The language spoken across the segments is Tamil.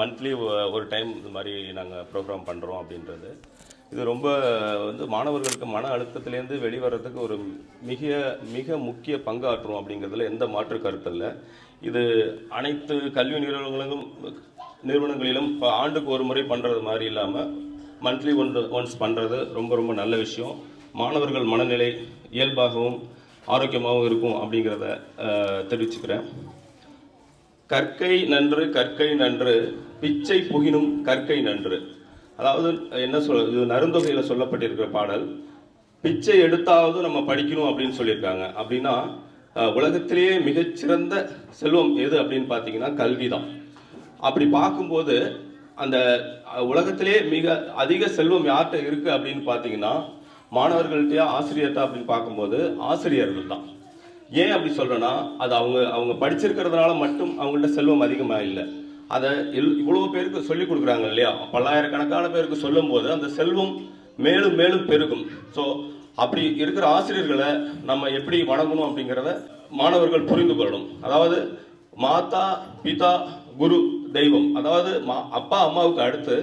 மந்த்லி ஒரு டைம் இந்த மாதிரி நாங்கள் ப்ரோக்ராம் பண்ணுறோம் அப்படின்றது. இது ரொம்ப வந்து மாணவர்களுக்கு மன அழுத்தத்திலேருந்து வெளிவரத்துக்கு ஒரு மிக மிக முக்கிய பங்காற்றும் அப்படிங்கிறதுல எந்த மாற்று கருத்து இல்லை இது அனைத்து கல்வி நிறுவனங்களிலும் நிறுவனங்களிலும் இப்போ ஆண்டுக்கு ஒரு முறை பண்ணுறது மாதிரி இல்லாமல் மந்த்லி ஒன் ஒன்ஸ் பண்ணுறது ரொம்ப ரொம்ப நல்ல விஷயம். மாணவர்கள் மனநிலை இயல்பாகவும் ஆரோக்கியமாகவும் இருக்கும் அப்படிங்கிறத தெரிவிச்சுக்கிறேன். கற்கை நன்று கற்கை நன்று பிச்சை புகினும் கற்கை நன்று. அதாவது என்ன சொல் இது நருந்தொகையில் சொல்லப்பட்டிருக்கிற பாடல். பிச்சை எடுத்தாவது நம்ம படிக்கணும் அப்படின்னு சொல்லியிருக்காங்க. அப்படின்னா உலகத்திலேயே மிகச்சிறந்த செல்வம் எது அப்படின்னு பார்த்தீங்கன்னா கல்வி தான் அப்படி பார்க்கும்போது அந்த உலகத்திலே மிக அதிக செல்வம் யார்கிட்ட இருக்குது அப்படின்னு பார்த்தீங்கன்னா மாணவர்கள்ட்டயா ஆசிரியர்கிட்ட அப்படின்னு பார்க்கும்போது ஆசிரியர்கள் தான் ஏன் அப்படி சொல்கிறேன்னா அது அவங்க அவங்க படிச்சிருக்கிறதுனால மட்டும் அவங்கள்ட்ட செல்வம் அதிகமாக இல்லை அதை எல் இவ்வளோ பேருக்கு சொல்லி கொடுக்குறாங்க இல்லையா? பல்லாயிரக்கணக்கான பேருக்கு சொல்லும்போது அந்த செல்வம் மேலும் மேலும் பெருகும். ஸோ அப்படி இருக்கிற ஆசிரியர்களை நம்ம எப்படி வணங்கணும் அப்படிங்கிறத மாணவர்கள் புரிந்து கொள்ளணும். அதாவது மாதா பிதா குரு தெய்வம். அதாவது மா- அப்பா அம்மாவுக்கு அடுத்து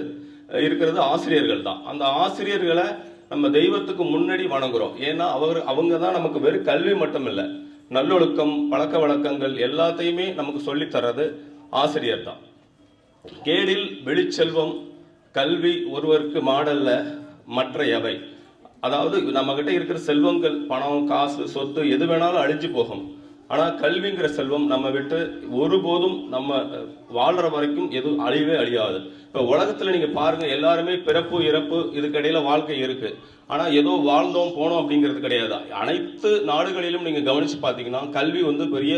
இருக்கிறது ஆசிரியர்கள் தான். அந்த ஆசிரியர்களை நம்ம தெய்வத்துக்கு முன்னாடி வணங்குறோம். ஏன்னா அவர் அவங்க தான் நமக்கு வெறும் கல்வி மட்டும் இல்லை நல்லொழுக்கம் பழக்க வழக்கங்கள் எல்லாத்தையுமே நமக்கு சொல்லித் தர்றது ஆசிரியர் தான். கேடில் வெளிச்செல்வம் கல்வி ஒருவருக்கு மாடல்ல மற்ற எவை? அதாவது நம்மகிட்ட இருக்கிற செல்வங்கள் பணம் காசு சொத்து எது வேணாலும் அழிஞ்சு போகும். ஆனால் கல்விங்கிற செல்வம் நம்ம விட்டு ஒருபோதும் நம்ம வாழ்கிற வாழ்ற வரைக்கும் எதுவும் அழியவே அழியாது. இப்போ உலகத்தில் நீங்கள் பாருங்கள் எல்லாருமே பிறப்பு இறப்பு இதுக்கிடையில் வாழ்க்கை இருக்குது ஆனால் ஏதோ வாழ்ந்தோம் போனோம் அப்படிங்கிறது கிடையாது. அனைத்து நாடுகளிலும் நீங்கள் கவனிச்சு பார்த்தீங்கன்னா கல்வி வந்து பெரிய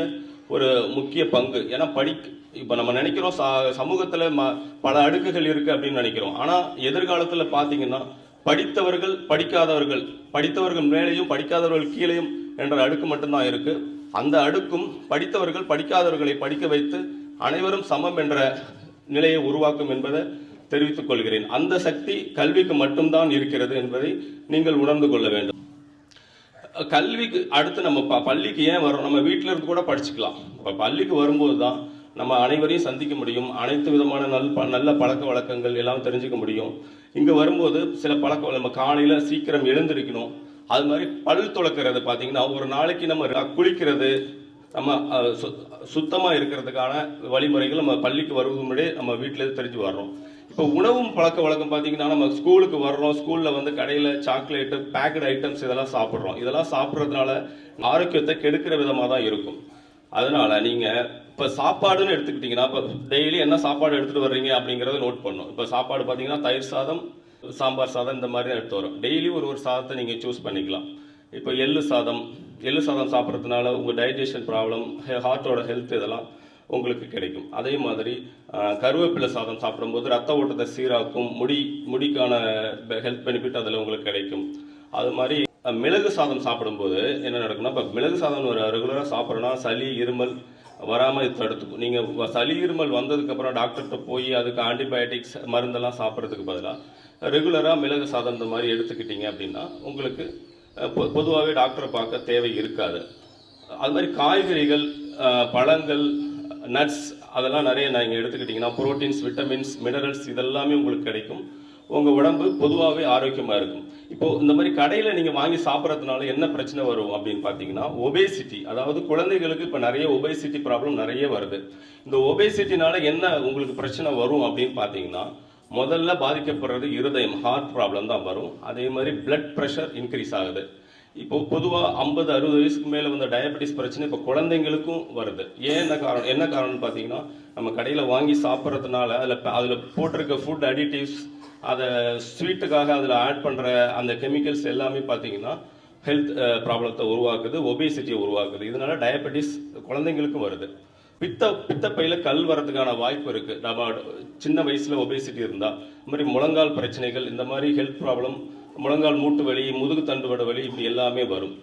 ஒரு முக்கிய பங்கு. ஏன்னா படி இப்போ நம்ம நினைக்கிறோம் சமூகத்தில் ம- பல அடுக்குகள் இருக்குது அப்படின்னு நினைக்கிறோம். ஆனால் எதிர்காலத்தில் பார்த்தீங்கன்னா படித்தவர்கள் படிக்காதவர்கள் படித்தவர்கள் மேலேயும் படிக்காதவர்கள் கீழேயும் என்ற அடுக்கு மட்டும்தான் இருக்குது அந்த அடுக்கும் படித்தவர்கள் படிக்காதவர்களை படிக்க வைத்து அனைவரும் சமம் என்ற நிலையை உருவாக்கும் என்பதை தெரிவித்துக் கொள்கிறேன். அந்த சக்தி கல்விக்கு மட்டும்தான் இருக்கிறது என்பதை நீங்கள் உணர்ந்து கொள்ள வேண்டும். கல்விக்கு அடுத்து நம்ம ப- பள்ளிக்கு ஏன் வரோம் நம்ம வீட்டில இருந்து கூட படிச்சுக்கலாம். இப்போ பள்ளிக்கு வரும்போது தான் நம்ம அனைவரையும் சந்திக்க முடியும். அனைத்து விதமான நல் ப- நல்ல பழக்க வழக்கங்கள் எல்லாம் தெரிஞ்சுக்க முடியும். இங்கே வரும்போது சில பழக்க நம்ம காலையில் சீக்கிரம் எழுந்திருக்கணும். அது மாதிரி பல் துளக்கிறது பார்த்தீங்கன்னா ஒரு நாளைக்கு நம்ம குளிக்கிறது நம்ம சு- சுத்தமாக இருக்கிறதுக்கான வழிமுறைகள் நம்ம பள்ளிக்கு வருவது முன்னாடியே நம்ம வீட்டிலேருந்து தெரிஞ்சு வர்றோம். இப்போ உணவும் பழக்க வழக்கம் பார்த்தீங்கன்னா நம்ம ஸ்கூலுக்கு வர்றோம் ஸ்கூலில் வந்து கடையில் சாக்லேட்டு பேக்கட் ஐட்டம்ஸ் இதெல்லாம் சாப்பிட்றோம். இதெல்லாம் சாப்பிட்றதுனால ஆரோக்கியத்தை கெடுக்கிற விதமாக தான் இருக்கும். அதனால் நீங்கள் இப்போ சாப்பாடுன்னு எடுத்துக்கிட்டிங்கன்னா இப்போ டெய்லி என்ன சாப்பாடு எடுத்துகிட்டு வர்றீங்க அப்படிங்கிறத நோட் பண்ணும். இப்போ சாப்பாடு பார்த்தீங்கன்னா தயிர் சாதம் சாம்பார் சாதம் இந்த மாதிரி தான் எடுத்து வரும். டெய்லி ஒரு ஒரு சாதத்தை நீங்கள் சூஸ் பண்ணிக்கலாம். இப்போ எள்ளு சாதம் எள்ளு சாதம் சாப்பிட்றதுனால உங்கள் டைஜஷன் ப்ராப்ளம் ஹார்ட்டோட ஹெல்த் இதெல்லாம் உங்களுக்கு கிடைக்கும். அதே மாதிரி கருவேப்பிலை சாதம் சாப்பிடும்போது ரத்த ஓட்டத்தை சீராக்கும் முடி முடிக்கான ஹெல்த் பெனிஃபிட் அதில் உங்களுக்கு கிடைக்கும். அது மாதிரி மிளகு சாதம் சாப்பிடும்போது என்ன நடக்கும்னா இப்போ மிளகு சாதம் ஒரு ரெகுலராக சாப்பிட்றோன்னா சளி இருமல் வராமல் இது தடுத்துக்கும். நீங்கள் சளி இருமல் வந்ததுக்கப்புறம் டாக்டர்கிட்ட போய் அதுக்கு ஆன்டிபயோட்டிக்ஸ் மருந்தெல்லாம் சாப்பிட்றதுக்கு பதிலாக ரெகுலராக மிளகு சாதம் இந்த மாதிரி எடுத்துக்கிட்டீங்க அப்படின்னா உங்களுக்கு பொதுவாகவே டாக்டரை பார்க்க தேவை இருக்காது. அது மாதிரி காய்கறிகள் பழங்கள் நட்ஸ் அதெல்லாம் நிறைய நீங்கள் எடுத்துக்கிட்டிங்கன்னா புரோட்டீன்ஸ் விட்டமின்ஸ் மினரல்ஸ் இதெல்லாமே உங்களுக்கு கிடைக்கும். உங்கள் உடம்பு பொதுவாகவே ஆரோக்கியமாக இருக்கும். இப்போது இந்த மாதிரி கடையில் நீங்கள் வாங்கி சாப்பிட்றதுனால என்ன பிரச்சனை வரும் அப்படின்னு பார்த்தீங்கன்னா ஒபேசிட்டி அதாவது குழந்தைகளுக்கு இப்போ நிறைய ஒபேசிட்டி ப்ராப்ளம் நிறைய வருது. இந்த ஒபேசிட்டினால என்ன உங்களுக்கு பிரச்சனை வரும் அப்படின்னு பார்த்தீங்கன்னா முதல்ல பாதிக்கப்படுறது இருதயம் ஹார்ட் ப்ராப்ளம் தான் வரும். அதே மாதிரி பிளட் ப்ரெஷர் இன்க்ரீஸ் ஆகுது. இப்போ பொதுவாக ஐம்பது அறுபது வயசுக்கு மேலே வந்த டயபெட்டிஸ் பிரச்சனை இப்போ குழந்தைங்களுக்கும் வருது. ஏன் என்ன காரணம்? என்ன காரணம்னு பார்த்தீங்கன்னா நம்ம கடையில் வாங்கி சாப்பிட்றதுனால அதில் அதில் போட்டிருக்க ஃபுட் அடிட்டிவ்ஸ் அதை ஸ்வீட்டுக்காக அதில் ஆட் பண்ணுற அந்த கெமிக்கல்ஸ் எல்லாமே பார்த்தீங்கன்னா ஹெல்த் ப்ராப்ளத்தை உருவாக்குது ஒபேசிட்டியை உருவாக்குது. இதனால டயபெட்டிஸ் குழந்தைங்களுக்கும் வருது. பித்த பித்தப்பையில் கல் வரதுக்கான வாய்ப்பு இருக்குது நம்ம சின்ன வயசில் ஒபேசிட்டி இருந்தால் இந்த மாதிரி முழங்கால் பிரச்சனைகள் இந்த மாதிரி ஹெல்த் ப்ராப்ளம் முழங்கால் மூட்டு வலி முதுகு தண்டுவட வலி இப்படி எல்லாமே வரும்.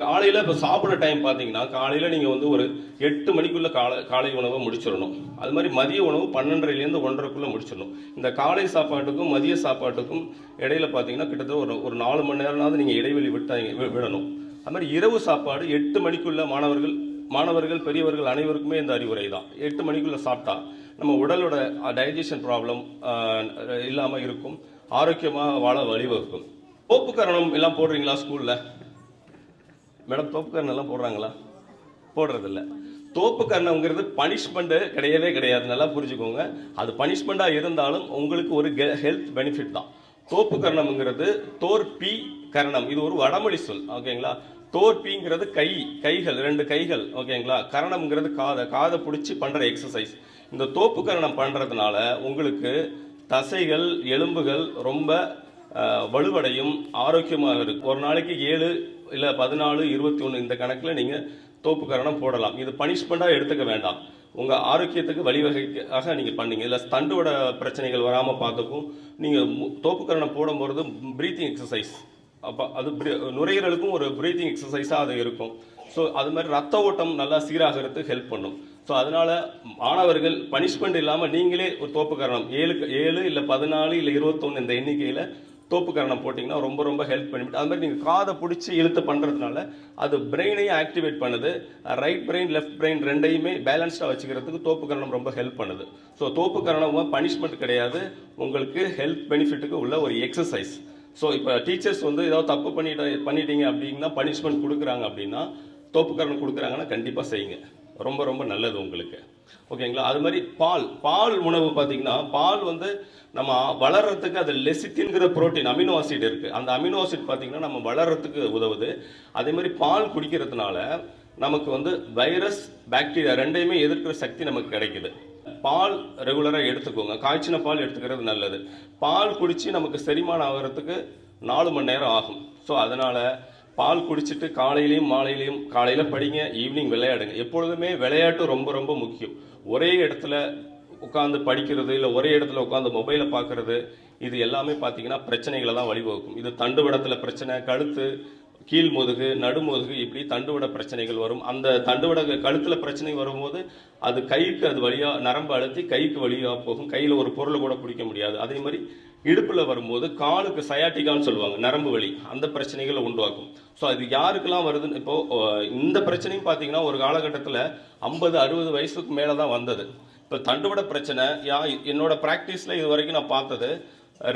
காலையில் இப்போ சாப்பிட்ற டைம் பார்த்தீங்கன்னா காலையில் நீங்கள் வந்து ஒரு எட்டு மணிக்குள்ள காலை காலை உணவை முடிச்சிடணும். அது மாதிரி மதிய உணவு பன்னெண்டரைலேருந்து ஒன்றரைக்குள்ளே முடிச்சிடணும். இந்த காலை சாப்பாட்டுக்கும் மதிய சாப்பாட்டுக்கும் இடையில பார்த்தீங்கன்னா கிட்டத்தட்ட ஒரு ஒரு நாலு மணி நேரம்னாவது நீங்கள் இடைவெளி விட்டாங்க விடணும். அது மாதிரி இரவு சாப்பாடு எட்டு மணிக்குள்ள மாணவர்கள் மாணவர்கள் பெரியவர்கள் அனைவருக்குமே இந்த அறிவுரை தான் எட்டு மணிக்குள்ள சாப்பிட்டா நம்ம உடலோட டைஜஷன் ப்ராப்ளம் இல்லாமல் இருக்கும். ஆரோக்கியமாக வாழ வழிவகுக்கும். தோப்பு கரணம் எல்லாம் போடுறீங்களா ஸ்கூலில்? மேடம் தோப்பு கரணம் எல்லாம் போடுறாங்களா? போடுறதில்ல. தோப்பு கரணம்ங்கிறது பனிஷ்மெண்ட்டு கிடையவே கிடையாது. நல்லா புரிஞ்சுக்கோங்க. அது பனிஷ்மெண்ட்டாக இருந்தாலும் உங்களுக்கு ஒரு ஹெல்த் பெனிஃபிட் தான். தோப்பு கரணம்ங்கிறது தோற்பி கரணம். இது ஒரு வடமொழி சொல். ஓகேங்களா? தோற்பிங்கிறது கை கைகள் ரெண்டு கைகள் ஓகேங்களா கரணம்ங்கிறது காதை காதை பிடிச்சி பண்ணுற எக்ஸசைஸ் இந்த தோப்பு கரணம் பண்ணுறதுனால உங்களுக்கு தசைகள் எலும்புகள் ரொம்ப வலுவடையும் ஆரோக்கியமாக இருக்கும் ஒரு நாளைக்கு ஏழு இல்லை பதினாலு இருபத்தி ஒன்று இந்த கணக்கில் நீங்கள் தோப்பு கரணம் போடலாம். இது பனிஷ்மெண்ட்டாக எடுத்துக்க வேண்டாம். உங்கள் ஆரோக்கியத்துக்கு வழிவகைக்காக நீங்கள் பண்ணீங்க. இல்லை தண்டுவட பிரச்சனைகள் வராமல் பார்த்துக்கும். நீங்கள் தோப்பு கரணம் போடும்போது ப்ரீத்திங் எக்ஸசைஸ் அப்போ அது நுரையீரலுக்கும் ஒரு ப்ரீத்திங் எக்ஸசைஸாக அது இருக்கும். ஸோ அது மாதிரி ரத்த ஓட்டம் நல்லா சீராகிறதுக்கு ஹெல்ப் பண்ணும். ஸோ அதனால் மாணவர்கள் பனிஷ்மெண்ட் இல்லாமல் நீங்களே ஒரு தோப்பு கரணம் ஏழு ஏழு இல்லை பதினாலு இல்லை இருபத்தொன்று இந்த எண்ணிக்கையில் தோப்புக்கரணம் போட்டிங்கன்னா ரொம்ப ரொம்ப ஹெல்ப் பண்ணிவிட்டு அது மாதிரி நீங்கள் காதை பிடிச்சி இழுத்து பண்ணுறதுனால அது பிரெயினையும் ஆக்டிவேட் பண்ணுது. ரைட் பிரெயின் லெஃப்ட் பிரெயின் ரெண்டையுமே பேலன்ஸ்டாக வச்சுக்கிறதுக்கு தோப்புக்கரணம் ரொம்ப ஹெல்ப் பண்ணுது. ஸோ தோப்பு பனிஷ்மெண்ட் கிடையாது. உங்களுக்கு ஹெல்த் பெனிஃபிட்டுக்கு உள்ள ஒரு எக்ஸசைஸ் ஸோ இப்போ டீச்சர்ஸ் வந்து ஏதாவது தப்பு பண்ணிட்டு பண்ணிட்டீங்க அப்படின்னா பனிஷ்மெண்ட் கொடுக்குறாங்க அப்படின்னா தோப்புக்கரணம் கொடுக்குறாங்கன்னா கண்டிப்பாக செய்யுங்க. ரொம்ப ரொம்ப நல்லது உங்களுக்கு. ஓகேங்களா அது மாதிரி பால் பால் உணவு பார்த்தீங்கன்னா பால் வந்து நம்ம வளர்கிறதுக்கு அது லெசித்தின்கிற புரோட்டீன் அமினோ ஆசிட் இருக்குது அந்த அமினோ ஆசிட் பார்த்தீங்கன்னா நம்ம வளர்றதுக்கு உதவுது. அதே மாதிரி பால் குடிக்கிறதுனால நமக்கு வந்து வைரஸ் பாக்டீரியா ரெண்டையுமே எதிர்க்கிற சக்தி நமக்கு கிடைக்குது. பால் ரெகுலராக எடுத்துக்கோங்க. காய்ச்சின பால் எடுத்துக்கிறது நல்லது. பால் குடித்து நமக்கு செரிமானம் ஆகிறதுக்கு நாலு மணி நேரம் ஆகும். ஸோ அதனால் பால் குடிச்சிட்டு காலையிலையும் மாலையிலையும் காலையில் படிங்க ஈவினிங் விளையாடுங்க. எப்பொழுதுமே விளையாட்டு ரொம்ப ரொம்ப முக்கியம். ஒரே இடத்துல உட்காந்து படிக்கிறது இல்லை ஒரே இடத்துல உட்காந்து மொபைலை பார்க்குறது இது எல்லாமே பார்த்தீங்கன்னா பிரச்சனைகளை தான் வழிவகுக்கும். இது தண்டுவடத்தில் பிரச்சனை கழுத்து கீழ் முதுகு நடுமுதுகு இப்படி தண்டுவட பிரச்சனைகள் வரும். அந்த தண்டுவட கழுத்தில் பிரச்சனை வரும்போது அது கைக்கு அது வழியாக நரம்பு அழுத்தி கைக்கு வழியாக போகும். கையில் ஒரு பொருளை கூட பிடிக்க முடியாது. அதே மாதிரி இடுப்பில் வரும்போது காலுக்கு சயாட்டிகான்னு சொல்லுவாங்க நரம்பு வலி. அந்த பிரச்சனைகளை உண்டாக்கும். ஸோ அது யாருக்கெல்லாம் வருதுன்னு இப்போ இந்த பிரச்சனையும் பார்த்தீங்கன்னா ஒரு காலகட்டத்தில் ஐம்பது அறுபது வயசுக்கு மேலே தான் வந்தது. இப்போ தண்டுவட பிரச்சனை யா என்னோட ப்ராக்டிஸில் இது வரைக்கும் நான் பார்த்தது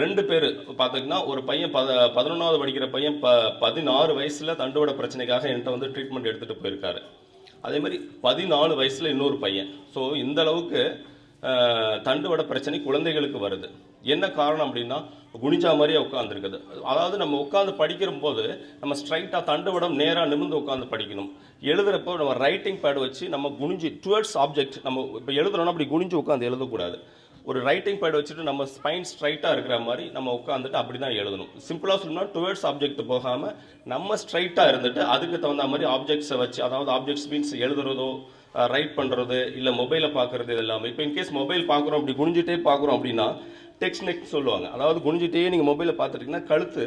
ரெண்டு பேர். பார்த்திங்கன்னா ஒரு பையன் பத பதினொன்றாவது படிக்கிற பையன் ப பதினாறு வயசில் தண்டுவட பிரச்சனைக்காக என்கிட்ட வந்து ட்ரீட்மெண்ட் எடுத்துகிட்டு போயிருக்காரு. அதே மாதிரி பதினாலு வயசில் இன்னொரு பையன். ஸோ இந்த அளவுக்கு தண்டுவட பிரச்சனை குழந்தைகளுக்கு வருது. என்ன காரணம் அப்படின்னா குனிஞ்சா மாதிரியே உட்காந்துருக்குது அதாவது நம்ம உட்காந்து படிக்கிற போது நம்ம ஸ்ட்ரைட்டாக தண்டுவடம் நேராக நிமிர்ந்து உட்காந்து படிக்கணும். எழுதுறப்போ நம்ம ரைட்டிங் பேட் வச்சு நம்ம குனிஞ்சு டுவர்ட்ஸ் ஆப்ஜெக்ட் நம்ம இப்போ எழுதுறோம்னா அப்படி குனிஞ்சு உட்காந்து எழுதக்கூடாது. ஒரு ரைட்டிங் பேட் வச்சுட்டு நம்ம ஸ்பைன் ஸ்ட்ரைட்டாக இருக்கிற மாதிரி நம்ம உட்காந்துட்டு அப்படி தான் எழுதணும் சிம்பிளாக சொல்லணும்னா டுவேர்ட்ஸ் ஆப்ஜெக்ட் போகாமல் நம்ம ஸ்ட்ரைட்டாக இருந்துட்டு அதுக்கு தகுந்த மாதிரி ஆப்ஜெக்ட்ஸை வச்சு அதாவது ஆப்ஜெக்ட்ஸ் மீன்ஸ் எழுதுறதோ ரைட் பண்ணுறது இல்லை மொபைலை பார்க்குறது இது எல்லாமே இப்போ இன்கேஸ் மொபைல் பார்க்குறோம் அப்படி குனிஞ்சிட்டே பார்க்குறோம் அப்படின்னா டெக்ஸ்ட் நெக் சொல்லுவாங்க. அதாவது குனிஞ்சிட்டே நீங்கள் மொபைலை பார்த்துட்டிங்கன்னா கழுத்து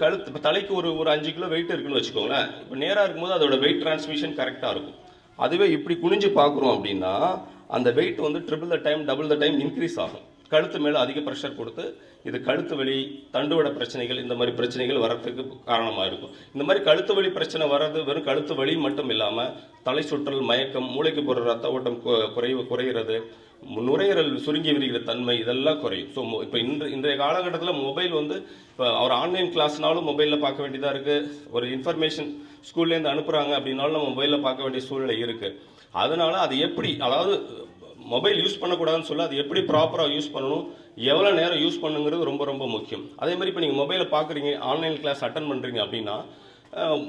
கழுத்து இப்போ தலைக்கு ஒரு ஒரு அஞ்சு கிலோ வெயிட் இருக்குன்னு வச்சுக்கோங்களேன். இப்போ நேராக இருக்கும்போது அதோட வெயிட் டிரான்ஸ்மிஷன் கரெக்டாக இருக்கும். அதுவே இப்படி குனிஞ்சு பார்க்குறோம் அப்படின்னா அந்த வெயிட் வந்து triple the time double the time increase ஆகும். கழுத்து மேலே அதிக ப்ரெஷர் கொடுத்து இது கழுத்து வலி தண்டுவட பிரச்சனைகள் இந்த மாதிரி பிரச்சனைகள் வரத்துக்கு காரணமாக இருக்கும். இந்த மாதிரி கழுத்து வலி பிரச்சனை வர்றது வெறும் கழுத்து வலி மட்டும் இல்லாமல் தலை சுற்றல் மயக்கம் மூளைக்கு போகிற ரத்த ஓட்டம் குறைவு குறைகிறது நுரையீரல் சுருங்கி விரிகிற தன்மை இதெல்லாம் குறையும். ஸோ இப்போ இன்று இன்றைய காலகட்டத்தில் மொபைல் வந்து இப்போ அவர் ஆன்லைன் கிளாஸ்னாலும் மொபைலில் பார்க்க வேண்டியதாக இருக்குது ஒரு இன்ஃபர்மேஷன் ஸ்கூல்லேருந்து அனுப்புகிறாங்க அப்படின்னாலும் நம்ம மொபைலில் பார்க்க வேண்டிய சூழ்நிலை இருக்குது அதனால் அது எப்படி அதாவது மொபைல் யூஸ் பண்ணக்கூடாதுன்னு சொல்ல அது எப்படி ப்ராப்பராக யூஸ் பண்ணணும் எவ்வளோ நேரம் யூஸ் பண்ணுங்கிறது ரொம்ப ரொம்ப முக்கியம். அதே மாதிரி இப்போ நீங்கள் மொபைலை பார்க்குறீங்க ஆன்லைன் கிளாஸ் அட்டன் பண்ணுறீங்க அப்படின்னா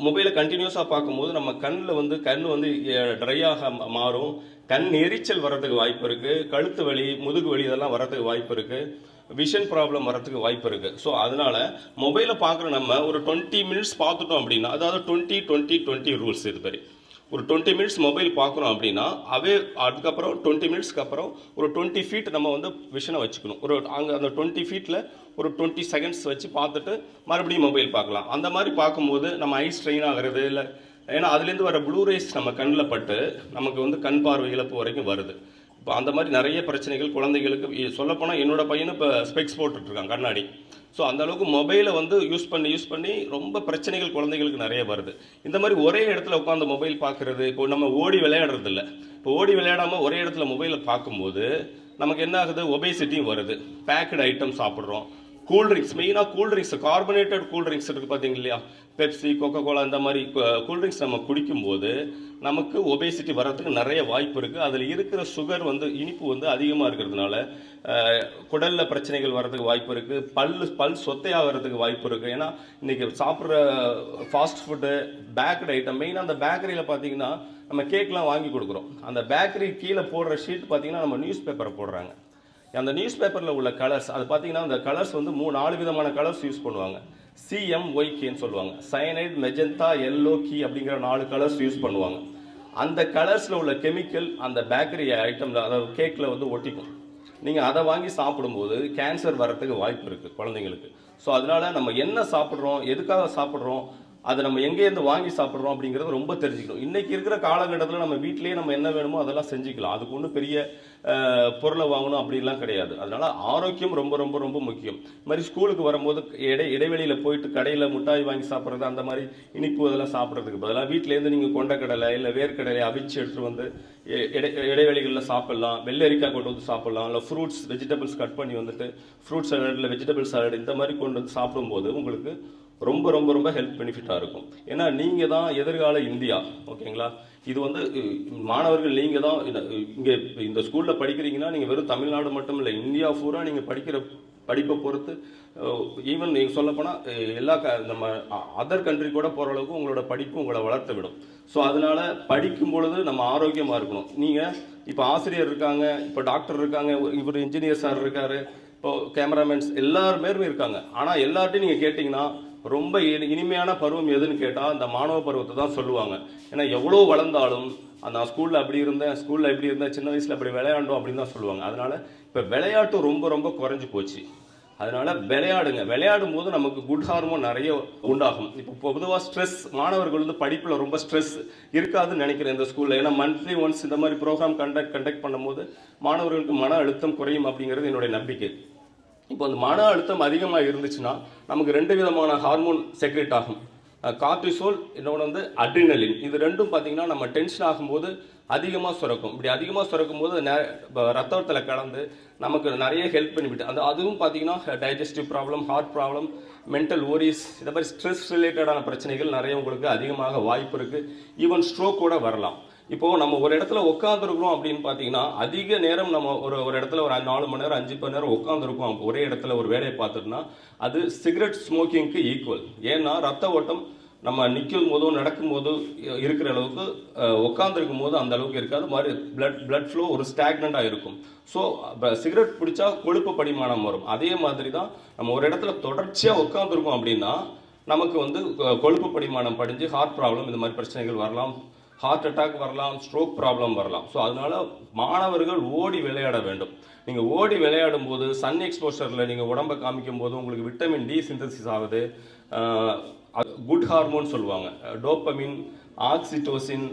மொபைலை கண்டினியூஸாக பார்க்கும்போது நம்ம கண்ணில் வந்து கண் வந்து ட்ரையாக மாறும். கண் எரிச்சல் வர்றதுக்கு வாய்ப்பு இருக்குது கழுத்து வலி முதுகு வலி இதெல்லாம் வர்றதுக்கு வாய்ப்பு இருக்குது விஷன் ப்ராப்ளம் வரத்துக்கு வாய்ப்பு இருக்குது ஸோ அதனால மொபைலை பார்க்குற நம்ம ஒரு டுவெண்ட்டி மினிட்ஸ் பார்த்துட்டோம் அப்படின்னா அதாவது டுவெண்ட்டி டுவெண்ட்டி டுவெண்ட்டி ரூல்ஸ் இது மாதிரி ஒரு டுவெண்ட்டி மினிட்ஸ் மொபைல் பார்க்குறோம் அப்படின்னா அவே அதுக்கப்புறம் டுவெண்ட்டி மினிட்ஸ்க்கு அப்புறம் ஒரு டுவெண்ட்டி ஃபீட் நம்ம வந்து விஷனை வச்சுக்கணும். ஒரு அங்கே அந்த டுவெண்ட்டி ஃபீட்டில் ஒரு டுவெண்ட்டி செகண்ட்ஸ் வச்சு பார்த்துட்டு மறுபடியும் மொபைல் பார்க்கலாம். அந்த மாதிரி பார்க்கும்போது நம்ம ஐ ஸ்ட்ரெயின் ஆகிறது இல்லை. ஏன்னா அதுலேருந்து வர ப்ளூ ரேஸ் நம்ம கண்ணில் பட்டு நமக்கு வந்து கண் பார்வை இழப்பு வரைக்கும் வருது. இப்போ அந்த மாதிரி நிறைய பிரச்சனைகள் குழந்தைகளுக்கு சொல்லப்போனால் என்னோடய பையனும் இப்போ ஸ்பெக்ஸ் போட்டுட்ருக்கான் கண்ணாடி. ஸோ அந்த அளவுக்கு மொபைலை வந்து யூஸ் பண்ணி யூஸ் பண்ணி ரொம்ப பிரச்சனைகள் குழந்தைகளுக்கு நிறைய வருது. இந்த மாதிரி ஒரே இடத்துல உட்காந்து மொபைல் பார்க்குறது இப்போ நம்ம ஓடி விளையாடுறது இல்லை இப்போ ஓடி விளையாடாமல் ஒரே இடத்துல மொபைலை பார்க்கும்போது நமக்கு என்ன ஆகுது? ஒபேசிட்டியும் வருது. பேக்கடு ஐட்டம் சாப்பிட்றோம். கூல்ட்ரிங்க்ஸ் மெயினாக cool drinks carbonated cool drinks இருக்குது பார்த்தீங்க இல்லையா பெப்சி கொக்கோ கோலா இந்த மாதிரி கூல்ட்ரிங்க்ஸ் நம்ம குடிக்கும்போது நமக்கு ஒபேசிட்டி வர்றதுக்கு நிறைய வாய்ப்பு இருக்குது அதில் இருக்கிற சுகர் வந்து இனிப்பு வந்து அதிகமாக இருக்கிறதுனால குடலில் பிரச்சனைகள் வர்றதுக்கு வாய்ப்பு இருக்குது பல் பல் சொத்தையாகிறதுக்கு வாய்ப்பு இருக்குது ஏன்னா இன்றைக்கி சாப்பிட்ற ஃபாஸ்ட் ஃபுட்டு பேக்கரி ஐட்டம் மெயினாக அந்த பேக்கரியில் பார்த்தீங்கன்னா நம்ம கேக்லாம் வாங்கி கொடுக்குறோம். அந்த பேக்கரி கீழே போடுற ஷீட் பார்த்தீங்கன்னா நம்ம நியூஸ் பேப்பரை போடுறாங்க. அந்த நியூஸ் பேப்பரில் உள்ள கலர்ஸ் அது பார்த்தீங்கன்னா அந்த கலர்ஸ் வந்து மூணு நாலு விதமான கலர்ஸ் யூஸ் பண்ணுவாங்க. சிஎம்ஒய்கேன்னு சொல்லுவாங்க. சயனைட் மெஜந்தா எல்லோ கீ அப்படிங்கிற நாலு கலர்ஸ் யூஸ் பண்ணுவாங்க. அந்த கலர்ஸில் உள்ள கெமிக்கல் அந்த பேக்கரி ஐட்டமில் அதாவது கேக்கில் வந்து ஒட்டிக்கும். நீங்கள் அதை வாங்கி சாப்பிடும்போது கேன்சர் வர்றதுக்கு வாய்ப்பு இருக்குது குழந்தைங்களுக்கு. ஸோ அதனால நம்ம என்ன சாப்பிட்றோம் எதுக்காக சாப்பிட்றோம் அதை நம்ம எங்கேருந்து வாங்கி சாப்பிட்றோம் அப்படிங்கிறத ரொம்ப தெரிஞ்சுக்கணும். இன்றைக்கி இருக்கிற காலகட்டத்தில் நம்ம வீட்டிலேயே நம்ம என்ன வேணுமோ அதெல்லாம் செஞ்சுக்கலாம். அதுக்கு ஒன்றும் பெரிய பொருளை வாங்கணும் அப்படிலாம் கிடையாது. அதனால் ஆரோக்கியம் ரொம்ப ரொம்ப ரொம்ப முக்கியம். இது மாதிரி ஸ்கூலுக்கு வரும்போது இடை இடைவெளியில் போயிட்டு கடையில் முட்டாய் வாங்கி சாப்பிட்றது அந்த மாதிரி இனிப்பு அதெல்லாம் சாப்பிட்றதுக்கு பதிலாக வீட்டிலேருந்து நீங்கள் கொண்டக்கடலை இல்லை வேர்க்கடலை அவிச்சு எடுத்துகிட்டு வந்து இடை இடைவெளிகளில் சாப்பிட்லாம். வெள்ளரிக்காய் கொண்டு வந்து சாப்பிட்லாம். இல்லை ஃப்ரூட்ஸ் வெஜிடபிள்ஸ் கட் பண்ணி வந்துட்டு ஃப்ரூட் சாலட் இல்லை வெஜிடபிள் சாலட் இந்த மாதிரி கொண்டு வந்து சாப்பிடும்போது உங்களுக்கு ரொம்ப ரொம்ப ரொம்ப ஹெல்ப் பெனிஃபிட்டாக இருக்கும். ஏன்னா நீங்கள் தான் எதிர்கால இந்தியா. ஓகேங்களா? இது வந்து மாணவர்கள் நீங்கள் தான் இங்கே இந்த ஸ்கூலில் படிக்கிறீங்கன்னா நீங்கள் வெறும் தமிழ்நாடு மட்டும் இல்லை இந்தியா பூரா நீங்கள் படிக்கிற படிப்பை பொறுத்து ஈவன் நீங்கள் சொல்லப்போனால் எல்லா க நம்ம அதர் கண்ட்ரி கூட போகிற அளவுக்கு உங்களோட படிப்பு உங்களை வளர்த்து விடும். ஸோ அதனால் படிக்கும் பொழுது நம்ம ஆரோக்கியமாக இருக்கணும். நீங்கள் இப்போ ஆசிரியர் இருக்காங்க இப்போ டாக்டர் இருக்காங்க இவர் இன்ஜினியர் சார் இருக்கார் இப்போ கேமராமேன்ஸ் எல்லாருமே இருக்காங்க. ஆனால் எல்லார்ட்டையும் நீங்கள் கேட்டிங்கன்னா ரொம்ப இனி- இனிமையான பருவம் எதுன்னு கேட்டால் அந்த மாணவ பருவத்தை தான் சொல்லுவாங்க. ஏன்னா எவ்வளோ வளர்ந்தாலும் அந்த ஸ்கூலில் அப்படி இருந்தேன் ஸ்கூலில் இப்படி இருந்தேன் சின்ன வயசில் அப்படி விளையாண்டோம் அப்படின்னு தான் சொல்லுவாங்க. அதனால் இப்போ விளையாட்டு ரொம்ப ரொம்ப குறைஞ்சு போச்சு. அதனால் விளையாடுங்க. விளையாடும் போது நமக்கு குட் ஹார்மோன் நிறைய உண்டாகும். இப்போ பொதுவாக ஸ்ட்ரெஸ் மாணவர்கள் வந்து படிப்பில் ரொம்ப ஸ்ட்ரெஸ் இருக்காதுன்னு நினைக்கிறேன் இந்த ஸ்கூலில் ஏன்னா மந்த்லி ஒன்ஸ் இந்த மாதிரி ப்ரோக்ராம் கண்டக்ட் கண்டக்ட் பண்ணும்போது மாணவர்களுக்கு மன அழுத்தம் குறையும் அப்படிங்கிறது என்னுடைய நம்பிக்கை. இப்போ அந்த மன அழுத்தம் அதிகமாக இருந்துச்சுன்னா நமக்கு ரெண்டு விதமான ஹார்மோன் செக்ரேட் ஆகும். கார்டிசோல் இன்னொன்று வந்து அட்ரினலின் இது ரெண்டும் பார்த்தீங்கன்னா நம்ம டென்ஷன் ஆகும்போது அதிகமாக சுரக்கும். இப்படி அதிகமாக சுரக்கும் போது நெ- ரத்தத்தில் கலந்து நமக்கு நிறைய ஹெல்ப் பண்ணிவிட்டு அந்த அதுவும் பார்த்தீங்கன்னா digestive problem heart problem mental worries இதை மாதிரி ஸ்ட்ரெஸ் ரிலேட்டடான பிரச்சனைகள் நிறைய உங்களுக்கு அதிகமாக வாய்ப்பு இருக்குது ஈவன் ஸ்ட்ரோக் கூட வரலாம். இப்போ நம்ம ஒரு இடத்துல உட்காந்துருக்கிறோம் அப்படின்னு பார்த்தீங்கன்னா அதிக நேரம் நம்ம ஒரு ஒரு இடத்துல ஒரு நாலு மணி நேரம் அஞ்சு மணி நேரம் உட்காந்துருக்கோம் ஒரே இடத்துல ஒரு வேலையை பார்த்துட்டோம்னா அது சிகரெட் ஸ்மோக்கிங்க்கு ஈக்குவல் ஏன்னா ரத்த ஓட்டம் நம்ம நிற்கும் போதும் நடக்கும் போதும் இருக்கிற அளவுக்கு உட்காந்துருக்கும் போது அந்த அளவுக்கு இருக்காது. மாதிரி பிளட் பிளட் ஃப்ளோ ஒரு ஸ்டாக்னண்டாக இருக்கும். ஸோ சிகரெட் பிடிச்சா கொழுப்பு படிமானம் வரும். அதே மாதிரி தான் நம்ம ஒரு இடத்துல தொடர்ச்சியாக உட்காந்துருக்கோம் அப்படின்னா நமக்கு வந்து கொழுப்பு படிமானம் படிஞ்சு ஹார்ட் ப்ராப்ளம் இந்த மாதிரி பிரச்சனைகள் வரலாம். ஹார்ட் அட்டாக் வரலாம் ஸ்ட்ரோக் ப்ராப்ளம் வரலாம். ஸோ அதனால மாணவர்கள் ஓடி விளையாட வேண்டும். நீங்கள் ஓடி விளையாடும் போது சன் எக்ஸ்போஷரில் நீங்கள் உடம்பை காமிக்கும் போது உங்களுக்கு விட்டமின் டி சிந்தசிஸ் ஆகுது. குட் ஹார்மோன் சொல்லுவாங்க. டோப்பமின் ஆக்சிடோசின்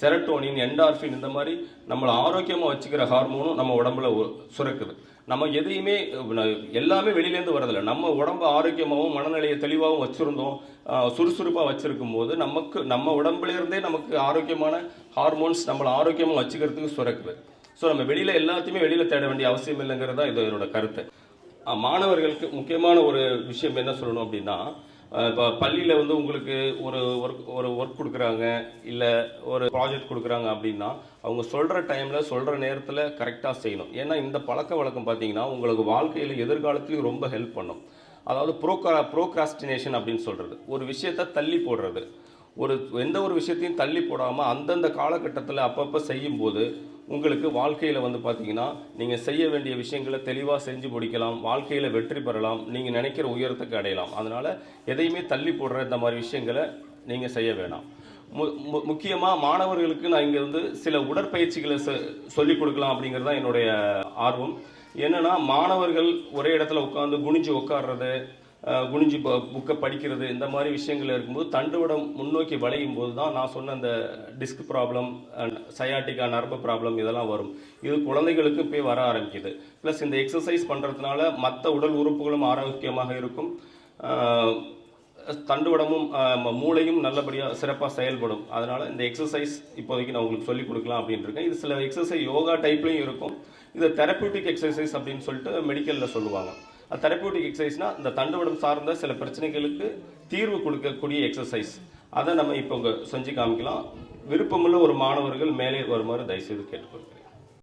செரட்டோனின் என்டார்ஃபின் இந்த மாதிரி நம்மளை ஆரோக்கியமாக வச்சுக்கிற ஹார்மோனும் நம்ம உடம்புல சுரக்குது. நம்ம எதையுமே எல்லாமே வெளியிலேருந்து வரதில்ல நம்ம உடம்பு ஆரோக்கியமாகவும் மனநிலையை தெளிவாகவும் வச்சுருந்தோம். சுறுசுறுப்பாக வச்சுருக்கும் போது நமக்கு நம்ம உடம்புலேருந்தே நமக்கு ஆரோக்கியமான ஹார்மோன்ஸ் நம்மளை ஆரோக்கியமாக வச்சுக்கிறதுக்கு சுரக்குது. ஸோ நம்ம வெளியில் எல்லாத்தையுமே வெளியில் தேட வேண்டிய அவசியம் இல்லைங்கிறது தான் இது என்னோட கருத்து. மாணவர்களுக்கு முக்கியமான ஒரு விஷயம் என்ன சொல்லணும் அப்படின்னா இப்போ பள்ளியில் வந்து உங்களுக்கு ஒரு ஒர்க் ஒரு ஒர்க் கொடுக்குறாங்க இல்லை ஒரு ப்ராஜெக்ட் கொடுக்குறாங்க அப்படின்னா அவங்க சொல்கிற டைமில் சொல்கிற நேரத்தில் கரெக்டாக செய்யணும். ஏன்னா இந்த பழக்க வழக்கம் பார்த்தீங்கன்னா உங்களுக்கு வாழ்க்கையில் எதிர்காலத்துலையும் ரொம்ப ஹெல்ப் பண்ணும். அதாவது ப்ரோக்ரா ப்ரோக்ராஸ்டினேஷன் அப்படின்னு சொல்கிறது ஒரு விஷயத்தை தள்ளி போடுறது. ஒரு எந்த ஒரு விஷயத்தையும் தள்ளி போடாமல் அந்தந்த காலகட்டத்தில் அப்பப்போ செய்யும்போது உங்களுக்கு வாழ்க்கையில் வந்து பார்த்தீங்கன்னா நீங்கள் செய்ய வேண்டிய விஷயங்களை தெளிவாக செஞ்சு முடிக்கலாம் வாழ்க்கையில் வெற்றி பெறலாம் நீங்கள் நினைக்கிற உயரத்துக்கு அடையலாம். அதனால் எதையுமே தள்ளி போடுற இந்த மாதிரி விஷயங்களை நீங்கள் செய்ய வேணாம். மு மு- மாணவர்களுக்கு நான் இங்கே வந்து சில உடற்பயிற்சிகளை சொல்லிக் கொடுக்கலாம் அப்படிங்கிறது தான் என்னுடைய ஆர்வம். என்னென்னா மாணவர்கள் ஒரே இடத்துல உட்காந்து குனிஞ்சு உட்கார்றது குனிஞ்சு புக்கை படிக்கிறது இந்த மாதிரி விஷயங்கள் இருக்கும்போது தண்டுவடம் முன்னோக்கி வளையும் போது தான் நான் சொன்ன அந்த டிஸ்க் ப்ராப்ளம் சயாட்டிக்கா நரம்பு ப்ராப்ளம் இதெல்லாம் வரும். இது குழந்தைகளுக்கு போய் வர ஆரம்பிக்குது. ப்ளஸ் இந்த எக்ஸசைஸ் பண்ணுறதுனால மற்ற உடல் உறுப்புகளும் ஆரோக்கியமாக இருக்கும். தண்டுவடமும் மூளையும் நல்லபடியாக சிறப்பாக செயல்படும். அதனால் இந்த எக்ஸசைஸ் இப்போதைக்கு நான் உங்களுக்கு சொல்லிக் கொடுக்கலாம் அப்படின்னு இருக்கேன். இது சில எக்ஸசைஸ் யோகா டைப்லையும் இருக்கும். இது தெரப்பியூட்டிக் எக்ஸசைஸ் அப்படின்னு சொல்லிட்டு மெடிக்கலில் சொல்லுவாங்க. தெரப்பியூட்டிக் எக்ஸசைஸ்னால் இந்த தண்டுவடம் சார்ந்த சில பிரச்சனைகளுக்கு தீர்வு கொடுக்கக்கூடிய எக்ஸசைஸ் அதை நம்ம இப்போ செஞ்சு காமிக்கலாம். விருப்பமுள்ள ஒரு மாணவர்கள் மேலே வருமாறு தயவுசெய்து கேட்டுக்கொள்கிறேன்